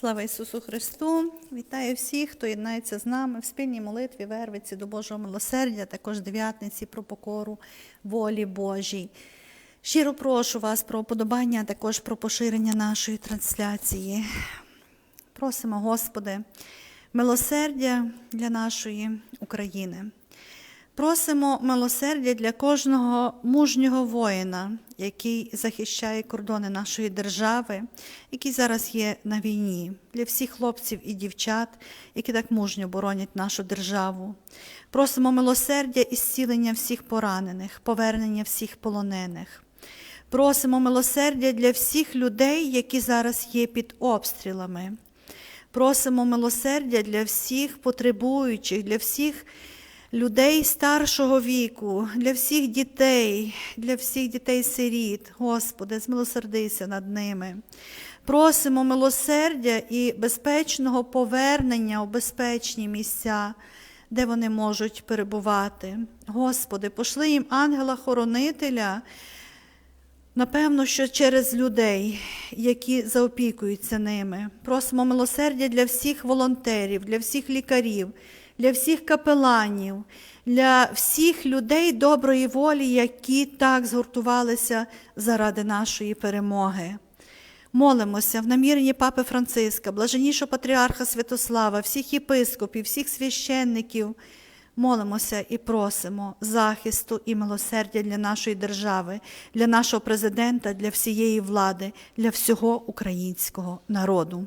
Слава Ісусу Христу! Вітаю всіх, хто єднається з нами в спільній молитві, вервиці до Божого милосердя, також дев'ятниці про покору волі Божій. Щиро прошу вас про уподобання, також про поширення нашої трансляції. Просимо, Господи, милосердя для нашої України. Просимо милосердя для кожного мужнього воїна, який захищає кордони нашої держави, який зараз є на війні, для всіх хлопців і дівчат, які так мужньо боронять нашу державу. Просимо милосердя і зцілення всіх поранених, повернення всіх полонених. Просимо милосердя для всіх людей, які зараз є під обстрілами. Просимо милосердя для всіх потребуючих, для всіх людей старшого віку, для всіх дітей, для всіх дітей-сиріт. Господи, змилосердися над ними. Просимо милосердя і безпечного повернення у безпечні місця, де вони можуть перебувати. Господи, пошли їм ангела-хоронителя. Напевно, що через людей, які заопікуються ними, просимо милосердя для всіх волонтерів, для всіх лікарів, для всіх капеланів, для всіх людей доброї волі, які так згуртувалися заради нашої перемоги. Молимося в наміренні Папи Франциска, блаженнішого патріарха Святослава, всіх єпископів, всіх священників. Молимося і просимо захисту і милосердя для нашої держави, для нашого президента, для всієї влади, для всього українського народу.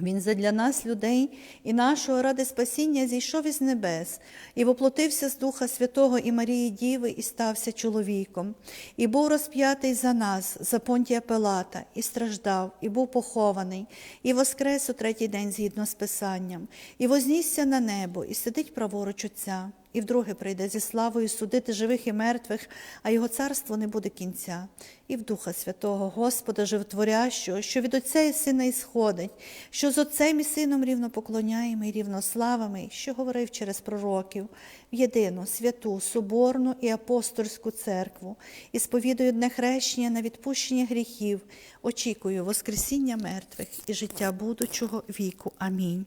Він задля нас, людей, і нашого ради спасіння зійшов із небес, і воплотився з Духа Святого і Марії Діви, і стався чоловіком, і був розп'ятий за нас, за понтія Пилата, і страждав, і був похований, і воскрес у третій день згідно з Писанням, і вознісся на небо, і сидить праворуч Отця. І вдруге прийде зі славою судити живих і мертвих, а його царство не буде кінця, і в Духа Святого, Господа Животворящого, що від Отця і Сина ісходить, що з Отцем і Сином рівно поклоняємо і рівно славами, що говорив через пророків, в єдину, святу, соборну і апостольську церкву, і сповідую одне хрещення на відпущення гріхів, очікую Воскресіння мертвих і життя будучого віку. Амінь.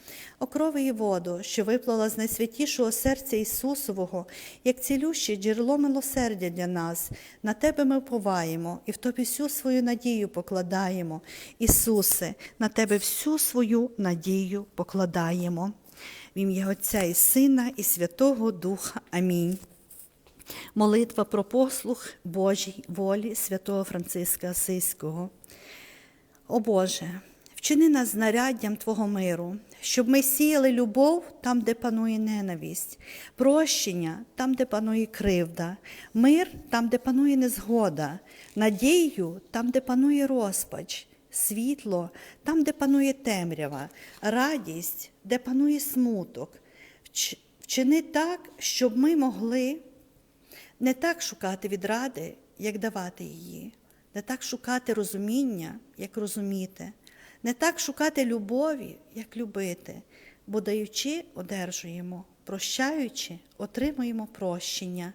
Окрови і воду, що виплала з найсвятішого серця Ісусового, як цілюще джерело милосердя для нас. На Тебе ми вповаємо і в Тобі всю свою надію покладаємо. Ісусе, на Тебе всю свою надію покладаємо. в ім'я Отця і Сина, і Святого Духа. Амінь. Молитва про послух Божій волі святого Франциска Асиського. О Боже, вчини нас знаряддям Твого миру, щоб ми сіяли любов там, де панує ненависть, прощення там, де панує кривда, мир там, де панує незгода, надію там, де панує розпач, світло там, де панує темрява, радість, де панує смуток. Вчини так, щоб ми могли не так шукати відради, як давати її, не так шукати розуміння, як розуміти, не так шукати любові, як любити, бо даючи, одержуємо, прощаючи, отримуємо прощення,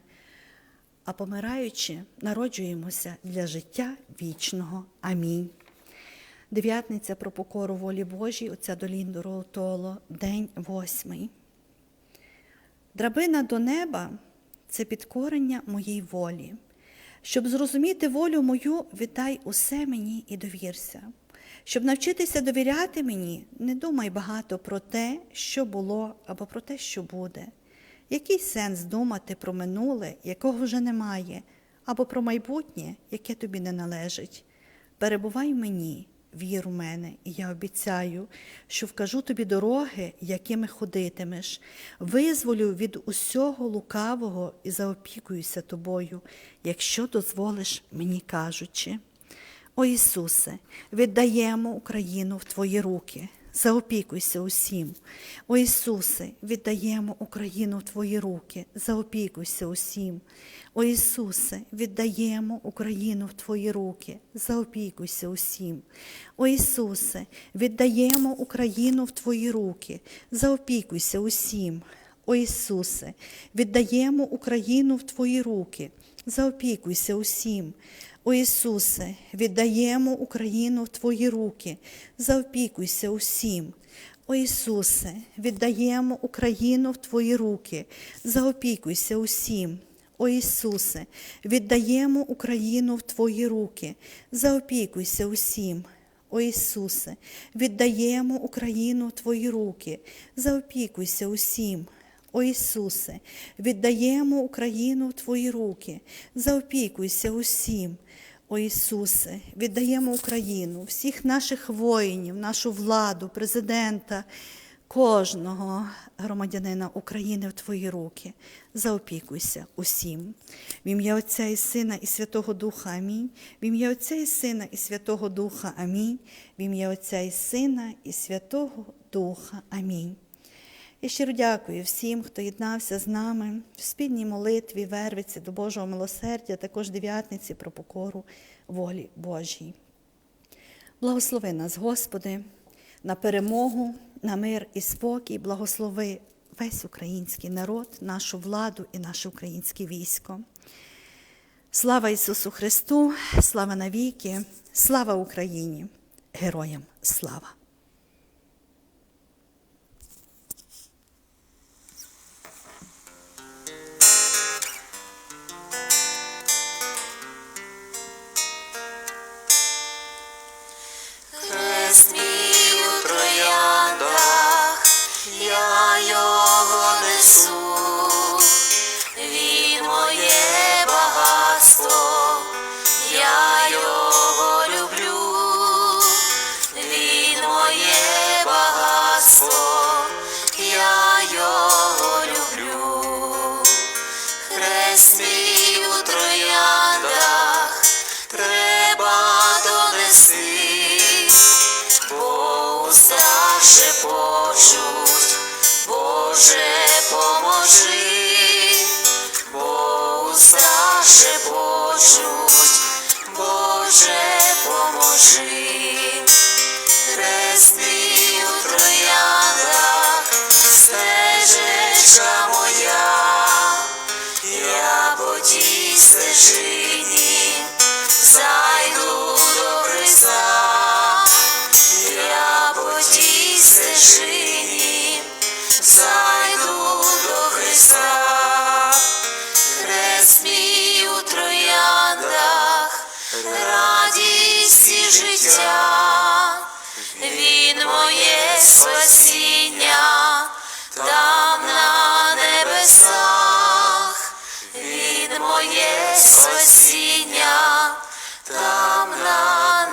а помираючи, народжуємося для життя вічного. Амінь. Дев'ятниця про покору волі Божій, отця Долінду Роутоло, день восьмий. Драбина до неба це підкорення моїй волі. Щоб зрозуміти волю мою, віддай усе мені і довірся. Щоб навчитися довіряти мені, не думай багато про те, що було, або про те, що буде. Який сенс думати про минуле, якого вже немає, або про майбутнє, яке тобі не належить? Перебувай мені, вір у мене, і я обіцяю, що вкажу тобі дороги, якими ходитимеш, визволю від усього лукавого і заопікуюся тобою, якщо дозволиш мені кажучи. О Ісусе, віддаємо Україну в Твої руки. Заопікуйся усім. О Ісусе, віддаємо Україну в Твої руки, заопікуйся усім. О Ісусе, віддаємо Україну в Твої руки, заопікуйся усім. О Ісусе, віддаємо Україну в Твої руки, заопікуйся усім. О Ісусе, віддаємо Україну в Твої руки, заопікуйся усім. О Ісусе, віддаємо Україну в Твої руки, заопікуйся усім. О Ісусе, віддаємо Україну в Твої руки, заопікуйся усім. О Ісусе, віддаємо Україну в Твої руки, заопікуйся усім. О Ісусе, віддаємо Україну в Твої руки, заопікуйся усім. О Ісусе, віддаємо Україну в Твої руки, заопікуйся усім. О Ісусе, віддаємо Україну, всіх наших воїнів, нашу владу, президента, кожного громадянина України в Твої руки. Заопікуйся усім. В ім'я Отця і Сина і Святого Духа Амінь. В ім'я Отця і Сина і Святого Духа Амінь. В ім'я Отця і Сина і Святого Духа Амінь. Я щиро дякую всім, хто єднався з нами в спільній молитві, вервиці до Божого милосердя, також дев'ятниці про покору волі Божій. Благослови нас, Господи, на перемогу, на мир і спокій, благослови весь український народ, нашу владу і наше українське військо. Слава Ісусу Христу, слава навіки, слава Україні, героям слава! Шепочуть, Боже, поможи, бо уста шепочуть, Боже, поможи, хресний у трояндах, стежечка моя, я по тій стежині зайду до Христа, тій зайду до Христа, хрест мій у трояндах, радість і життя, Він моє спасіння, там на небесах, від моє спасіння, там на